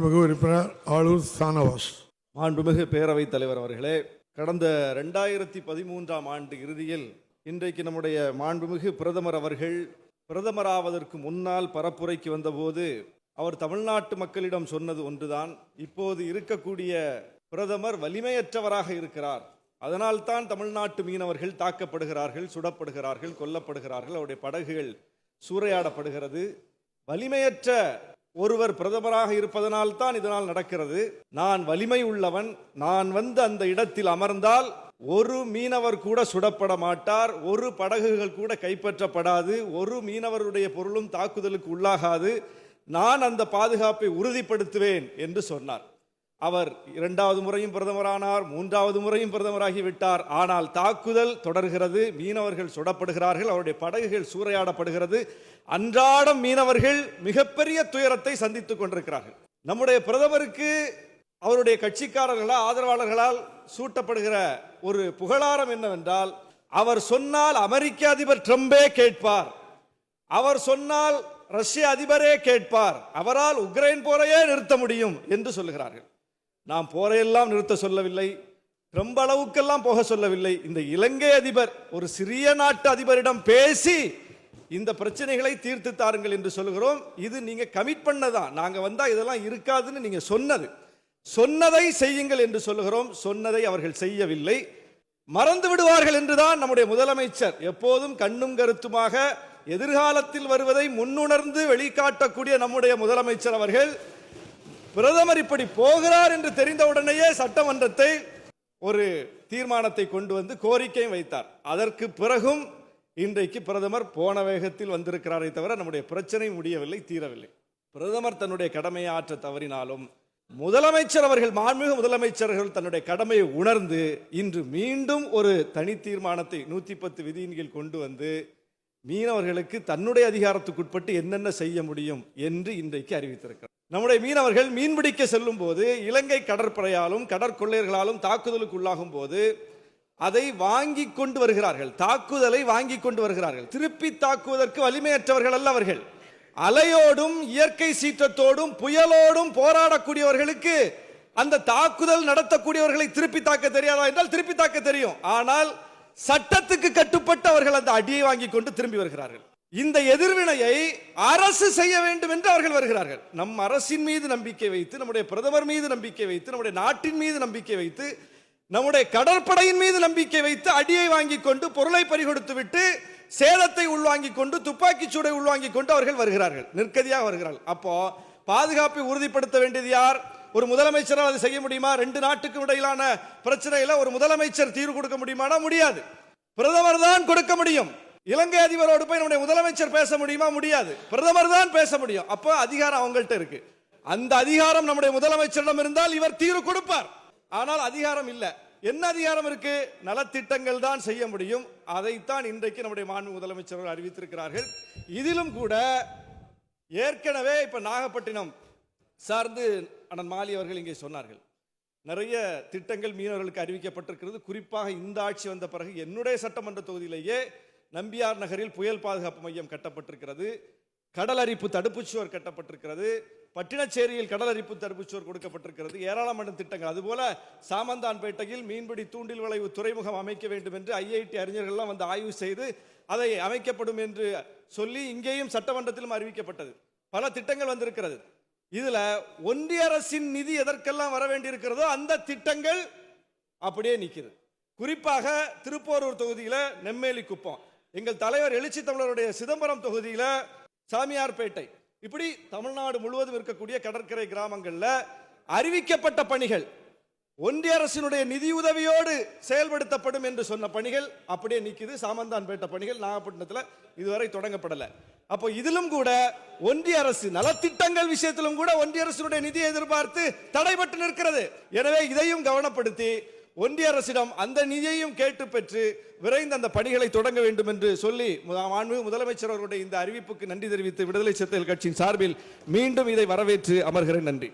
மிகு உறுப்பினர் ஆளூர் சானவாஸ். மாண்புமிகு பேரவைத் தலைவர் அவர்களே கடந்த ரெண்டாயிரத்தி பதிமூன்றாம் ஆண்டு இறுதியில் இன்றைக்கு நம்முடைய மாண்புமிகு பிரதமர் அவர்கள் பிரதமராவதற்கு முன்னால் பரப்புரைக்கு வந்தபோது அவர் தமிழ்நாட்டு மக்களிடம் சொன்னது ஒன்றுதான். இப்போது இருக்கக்கூடிய பிரதமர் வலிமையற்றவராக இருக்கிறார். அதனால்தான் தமிழ்நாட்டு மீனவர்கள் தாக்கப்படுகிறார்கள் சுடப்படுகிறார்கள் கொல்லப்படுகிறார்கள். அவருடைய படகுகள் சூறையாடப்படுகிறது. வலிமையற்ற ஒருவர் பிரதமராக இருப்பதனால் தான் இதனால் நடக்கிறது. நான் வலிமை உள்ளவன் நான் வந்து அந்த இடத்தில் அமர்ந்தால் ஒரு மீனவர் கூட சுடப்பட மாட்டார் ஒரு படகுகள் கூட கைப்பற்றப்படாது ஒரு மீனவருடைய பொருளும் தாக்குதலுக்கு உள்ளாகாது. நான் அந்த பாதுகாப்பை உறுதிப்படுத்துவேன் என்று சொன்னார். அவர் இரண்டாவது முறையும் பிரதமரானார் மூன்றாவது முறையும் பிரதமராகி விட்டார் ஆனால் தாக்குதல் தொடர்கிறது மீனவர்கள் சுடப்படுகிறார்கள் அவருடைய படகுகள் சூறையாடப்படுகிறது. அன்றாடம் மீனவர்கள் மிகப்பெரிய துயரத்தை சந்தித்துக் கொண்டிருக்கிறார்கள். நம்முடைய பிரதமருக்கு அவருடைய கட்சிக்காரர்களால் ஆதரவாளர்களால் சூட்டப்படுகிற ஒரு புகழாரம் என்னவென்றால் அவர் சொன்னால் அமெரிக்க அதிபர் ட்ரம்பே கேட்பார். அவர் சொன்னால் ரஷ்ய அதிபரே கேட்பார். அவரால் உக்ரைன் போரையே நிறுத்த முடியும் என்று சொல்லுகிறார்கள். நாம் போரையெல்லாம் நிறுத்த சொல்லவில்லை. ரொம்ப அளவுக்கெல்லாம் போக சொல்லவில்லை. இந்த இலங்கை அதிபர் ஒரு சிறிய நாட்டு அதிபரிடம் பேசி இந்த பிரச்சனைகளை தீர்த்து தாருங்கள் என்று சொல்லுகிறோம். இது நீங்க கமிட் பண்ணதான் நாங்க வந்தா இதெல்லாம் இருக்காதுன்னு நீங்க சொன்னது. சொன்னதை செய்யுங்கள் என்று சொல்லுகிறோம். சொன்னதை அவர்கள் செய்யவில்லை. மறந்து விடுவார்கள் என்றுதான் நம்முடைய முதலமைச்சர் எப்போதும் கண்ணும் கருத்துமாக எதிர்காலத்தில் வருவதை முன்னுணர்ந்து வெளிக்காட்டக்கூடிய நம்முடைய முதலமைச்சர் அவர்கள் பிரதமர் இப்படி போகிறார் என்று தெரிந்தவுடனேயே சட்டமன்றத்தை ஒரு தீர்மானத்தை கொண்டு வந்து கோரிக்கையும் வைத்தார். அதற்கு பிறகும் இன்றைக்கு பிரதமர் போன வேகத்தில் வந்திருக்கிறாரே தவிர நம்முடைய பிரச்சனை முடியவில்லை தீரவில்லை. பிரதமர் தன்னுடைய கடமையை ஆற்ற தவறினாலும் முதலமைச்சர் அவர்கள் மாண்புமிகு முதலமைச்சர்கள் தன்னுடைய கடமையை உணர்ந்து இன்று மீண்டும் ஒரு தனி தீர்மானத்தை நூத்தி பத்து விதியின் கீழ் கொண்டு வந்து மீனவர்களுக்கு தன்னுடைய அதிகாரத்துக்குட்பட்டு என்னென்ன செய்ய முடியும் என்று இன்றைக்கு அறிவித்திருக்கிறார். நம்முடைய மீனவர்கள் மீன்பிடிக்க செல்லும் போது இலங்கை கடற்படையாலும் கடற்கொள்ளையர்களாலும் தாக்குதலுக்கு உள்ளாகும் போது அதை வாங்கி கொண்டு வருகிறார்கள். தாக்குதலை வாங்கி கொண்டு வருகிறார்கள். திருப்பி தாக்குவதற்கு வலிமையற்றவர்கள் அல்ல அவர்கள். அலையோடும் இயற்கை சீற்றத்தோடும் புயலோடும் போராடக்கூடியவர்களுக்கு அந்த தாக்குதல் நடத்தக்கூடியவர்களை திருப்பி தாக்க தெரியாதா என்றால் திருப்பி தாக்க தெரியும். ஆனால் சட்டத்துக்கு கட்டுப்பட்டு அவர்கள் அந்த அடியை வாங்கி கொண்டு திரும்பி வருகிறார்கள். இந்த எதிர்வினையை அரசு செய்ய வேண்டும் என்று அவர்கள் வருகிறார்கள். நம் அரசின் மீது நம்பிக்கை வைத்து நம்முடைய பிரதமர் மீது நம்பிக்கை வைத்து நம்முடைய நாட்டின் மீது நம்பிக்கை வைத்து நம்முடைய கடற்படையின் மீது நம்பிக்கை வைத்து அடியை வாங்கி கொண்டு பொருளை பறிகொடுத்து விட்டு சேதத்தை உள்வாங்கிக் கொண்டு துப்பாக்கி சூடை உள்வாங்கிக் கொண்டு அவர்கள் வருகிறார்கள். நிற்கதியாக வருகிறார்கள். அப்போ பாதுகாப்பை உறுதிப்படுத்த வேண்டியது யார்? ஒரு முதலமைச்சரால் அதை செய்ய முடியுமா? ரெண்டு நாட்டுக்கும் இடையிலான பிரச்சனையில் ஒரு முதலமைச்சர் தீர்வு கொடுக்க முடியுமானா? முடியாது. பிரதமர் தான் கொடுக்க முடியும். இலங்கை அதிபரோடு போய் நம்முடைய முதலமைச்சர் பேச முடியுமா? முடியாது. பிரதமர் தான் பேச முடியும். அப்போ அதிகாரம் அவங்கள்ட்ட இருக்கு. அந்த அதிகாரம் நம்முடைய முதலமைச்சரிடம் இருந்தால் இவர் தீர்வு கொடுப்பார். ஆனால் அதிகாரம் இல்லை. என்ன அதிகாரம் இருக்கு? நலத்திட்டங்கள் தான் செய்ய முடியும். அதைத்தான் இன்றைக்கு நம்முடைய மாண்பு முதலமைச்சர்கள் அறிவித்திருக்கிறார்கள். இதிலும் கூட ஏற்கனவே இப்ப நாகப்பட்டினம் சார்ந்து அண்ணன் மாலி அவர்கள் இங்கே சொன்னார்கள். நிறைய திட்டங்கள் மீனவர்களுக்கு அறிவிக்கப்பட்டிருக்கிறது. குறிப்பாக இந்த ஆட்சி வந்த பிறகு என்னுடைய சட்டமன்ற தொகுதியிலேயே நம்பியார் நகரில் புயல் பாதுகாப்பு மையம் கட்டப்பட்டிருக்கிறது. கடல் அரிப்பு தடுப்புச் சுவர் கட்டப்பட்டிருக்கிறது. பட்டினச்சேரியில் கடல் அரிப்பு தடுப்புச் சுவர் கொடுக்கப்பட்டிருக்கிறது. ஏராளமான திட்டங்கள். அதுபோல சாமந்தான்பேட்டையில் மீன்பிடி தூண்டில் விளைவு துறைமுகம் அமைக்க வேண்டும் என்று ஐஐடி அறிஞர்கள்லாம் வந்து ஆய்வு செய்து அதை அமைக்கப்படும் என்று சொல்லி இங்கேயும் சட்டமன்றத்திலும் அறிவிக்கப்பட்டது. பல திட்டங்கள் வந்திருக்கிறது. இதுல ஒன்றிய அரசின் நிதி எதற்கெல்லாம் வர வேண்டியிருக்கிறதோ அந்த திட்டங்கள் அப்படியே நிற்கிறது குறிப்பாக திருப்போரூர் தொகுதியில் நெம்மேலி குப்பம். எங்கள் தலைவர் எழுச்சி தமிழருடைய சிதம்பரம் தொகுதியில் சாமியார்பேட்டை. இப்படி தமிழ்நாடு முழுவதும் இருக்கக்கூடிய கடற்கரை கிராமங்களில் அறிவிக்கப்பட்ட பணிகள் ஒன்றிய அரசினுடைய நிதியுதவியோடு செயல்படுத்தப்படும் என்று சொன்ன பணிகள் அப்படியே நிற்கிது சாமந்தான்பேட்டை பணிகள் நாகப்பட்டினத்தில் இதுவரை தொடங்கப்படலை. அப்போ இதிலும் கூட ஒன்றிய அரசு நலத்திட்டங்கள் விஷயத்திலும் கூட ஒன்றிய அரசினுடைய நிதியை எதிர்பார்த்து தடைபட்டு நிற்கிறது. எனவே இதையும் கவனப்படுத்தி ஒன்றிய அரசிடம் அந்த நிதியையும் கேட்டு பெற்று விரைந்து அந்த பணிகளை தொடங்க வேண்டும் என்று சொல்லி மு- முதலமைச்சர் அவர்களுடைய இந்த அறிவிப்புக்கு நன்றி தெரிவித்து விடுதலை சிறுத்தைகள் கட்சியின் சார்பில் மீண்டும் இதை வரவேற்று அமர்கிறேன். நன்றி.